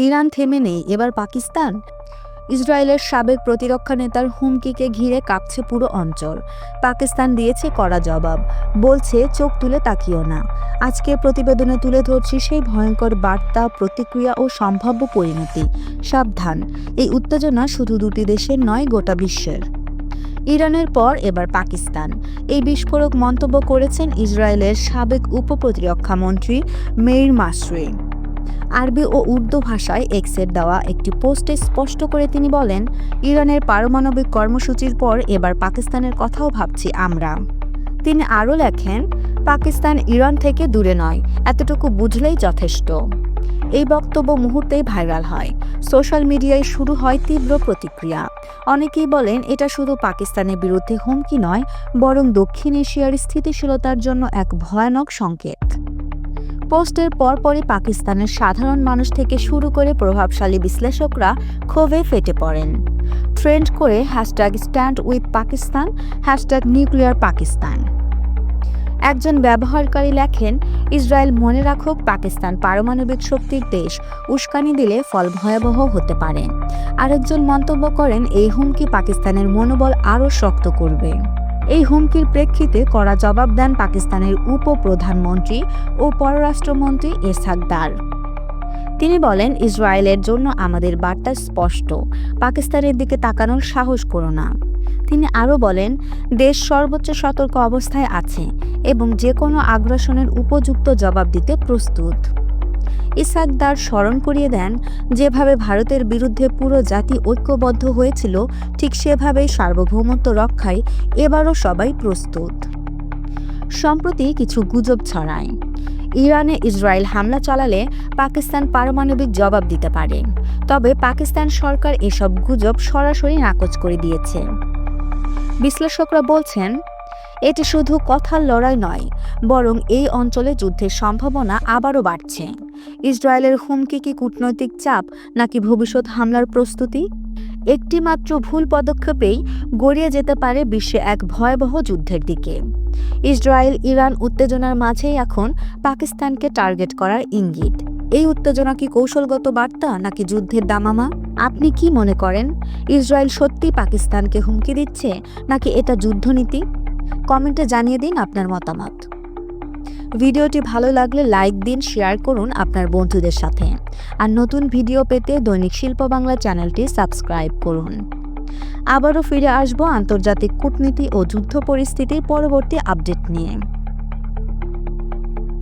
Iran থেমে নেই। এবার পাকিস্তান? ইসরায়েলের সাবেক প্রতিরক্ষা নেতার হুমকিকে ঘিরে কাঁপছে পুরো অঞ্চল। পাকিস্তান দিয়েছে কড়া জবাব। বলছে, চোখ তুলে তাকিও না। আজকের প্রতিবেদনে তুলে ধরছি সেই ভয়ঙ্কর বার্তা, প্রতিক্রিয়া ও সম্ভাব্য পরিণতি। সাবধান। এই উত্তেজনা শুধু দুটি দেশের নয়, গোটা বিশ্বের। ইরানের পর এবার পাকিস্তান। এই বিস্ফোরক মন্তব্য করেছেন ইসরায়েলের সাবেক উপপ্রতিরক্ষা মন্ত্রী মেইর মাসরি আরবি ও উর্দু ভাষায় এক্সের দেওয়া একটি পোস্টে স্পষ্ট করে তিনি বলেন, ইরানের পারমাণবিক কর্মসূচির পর এবার পাকিস্তানের কথাও ভাবছি আমরা। তিনি আরও লেখেন, পাকিস্তান ইরান থেকে দূরে নয়, এতটুকু বুঝলেই যথেষ্ট। এই বক্তব্য মুহূর্তেই ভাইরাল হয়। সোশ্যাল মিডিয়ায় শুরু হয় তীব্র প্রতিক্রিয়া। অনেকেই বলেন, এটা শুধু পাকিস্তানের বিরুদ্ধে হুমকি নয়, বরং দক্ষিণ এশিয়ার স্থিতিশীলতার জন্য এক ভয়ানক সংকেত। পোস্টের পরপরই পাকিস্তানের সাধারণ মানুষ থেকে শুরু করে প্রভাবশালী বিশ্লেষকরা ক্ষোভে ফেটে পড়েন। ট্রেন্ড করে hashtag stand with Pakistan hashtag nuclear Pakistan একজন ব্যবহারকারী লেখেন, ইসরায়েল মনে রাখুক, পাকিস্তান পারমাণবিক শক্তির দেশ, উস্কানি দিলে ফল ভয়াবহ হতে পারে। আরেকজন মন্তব্য করেন, এই হুমকি পাকিস্তানের মনোবল আরও শক্ত করবে। এই হুমকির প্রেক্ষিতে কড়া জবাব দেন পাকিস্তানের উপপ্রধানমন্ত্রী ও পররাষ্ট্রমন্ত্রী এরশাদ দার। তিনি বলেন, ইসরায়েলের জন্য আমাদের বার্তা স্পষ্ট, পাকিস্তানের দিকে তাকানোর সাহস করো না। তিনি আরও বলেন, দেশ সর্বোচ্চ সতর্ক অবস্থায় আছে এবং যে কোনো আগ্রাসনের উপযুক্ত জবাব দিতে প্রস্তুত। ইসাকদার স্মরণ করিয়ে দেন, যেভাবে ভারতের বিরুদ্ধে পুরো জাতি ঐক্যবদ্ধ হয়েছিল, ঠিক সেভাবেই সার্বভৌমত্ব রক্ষায় এবারও সবাই প্রস্তুত। সম্প্রতি কিছু গুজব ছড়ায়। ইরানে ইসরায়েল হামলা চালালে পাকিস্তান পারমাণবিক জবাব দিতে পারে। তবে পাকিস্তান সরকার এসব গুজব সরাসরি নাকচ করে দিয়েছে। বিশ্লেষকরা বলছেন এটি শুধু কথার লড়াই নয়, বরং এই অঞ্চলে যুদ্ধের সম্ভাবনা আবারও বাড়ছে। ইসরায়েলের হুমকি কি কূটনৈতিক চাপ, নাকি ভবিষ্যৎ হামলার প্রস্তুতি? একটি মাত্র ভুল পদক্ষেপেই গড়িয়ে যেতে পারে বিশ্বে এক ভয়াবহ যুদ্ধের দিকে। ইসরায়েল ইরান উত্তেজনার মাঝেই এখন পাকিস্তানকে টার্গেট করার ইঙ্গিত। এই উত্তেজনা কি কৌশলগত বার্তা, নাকি যুদ্ধের দামামা? আপনি কি মনে করেন, ইসরায়েল সত্যি পাকিস্তানকে হুমকি দিচ্ছে, নাকি এটা যুদ্ধনীতি? কমেন্টে জানিয়ে দিন আপনার মতামত। ভিডিওটি ভালো লাগলে লাইক দিন, শেয়ার করুন আপনার বন্ধুদের সাথে। আর নতুন ভিডিও পেতে দৈনিক শিল্প বাংলা চ্যানেলটি সাবস্ক্রাইব করুন। আবারও ফিরে আসব আন্তর্জাতিক কূটনীতি ও যুদ্ধ পরিস্থিতির পরবর্তী আপডেট নিয়ে।